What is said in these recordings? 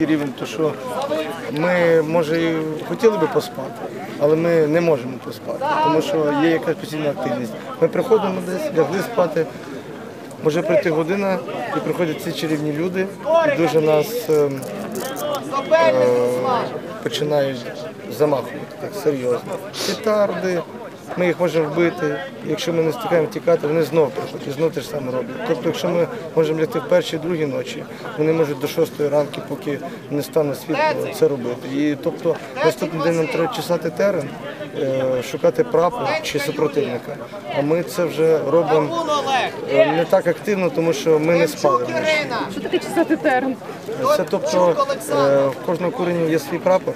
рівень, то що ми, може, і хотіли би поспати, але ми не можемо поспати, тому що є якась постійна активність. Ми приходимо десь, лягли спати, може прийти година, і приходять ці чарівні люди, і дуже нас е, е, починають замахувати так серйозно. Петарди, ми їх можемо вбити. Якщо ми не встигаємо тікати, вони знову приходять і знову те ж саме роблять. Тобто, якщо ми можемо лягти в першій, другій ночі, вони можуть до шостої ранки, поки не стане світло, це робити. І тобто наступний день нам треба чесати терен, е, шукати прапор чи супротивника. А ми це вже робимо е, не так активно, тому що ми не спали. Що таке чесати терн? Це тобто е, в кожного куреню є свій прапор,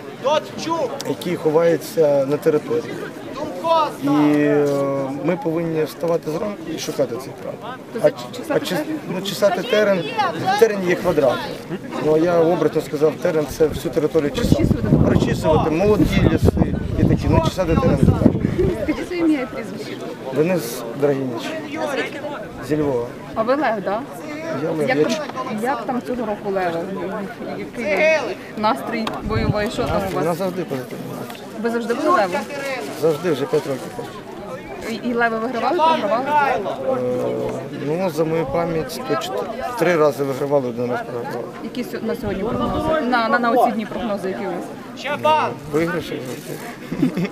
який ховається на території. І е, ми повинні вставати зранку і шукати цей прапор. А, а чес- ну, чесати терен, в терені є квадрат. Ну, а я образно сказав, терен це всю територію чесати. Прочісувати молоді ліси і такі. Ну, чесати терен не так. Скажіть своє ім'я і прізвище. Денис Драгініч зі Львова. А ви Лев, так? Я, Лев, Як я там, ч- як там цього року Лева? Який настрій бойовий? Що там у Вона вас? завжди позитивна. Ви завжди були Левом? Завжди вже 5 років. І- Леви вигравали, програвали? Ну, за мою пам'ять, то три рази вигравали, один раз програвали. Які сьо- на сьогодні прогнози? На, на, на оці дні прогнози, які у вас? Щабан. Виграші завжди.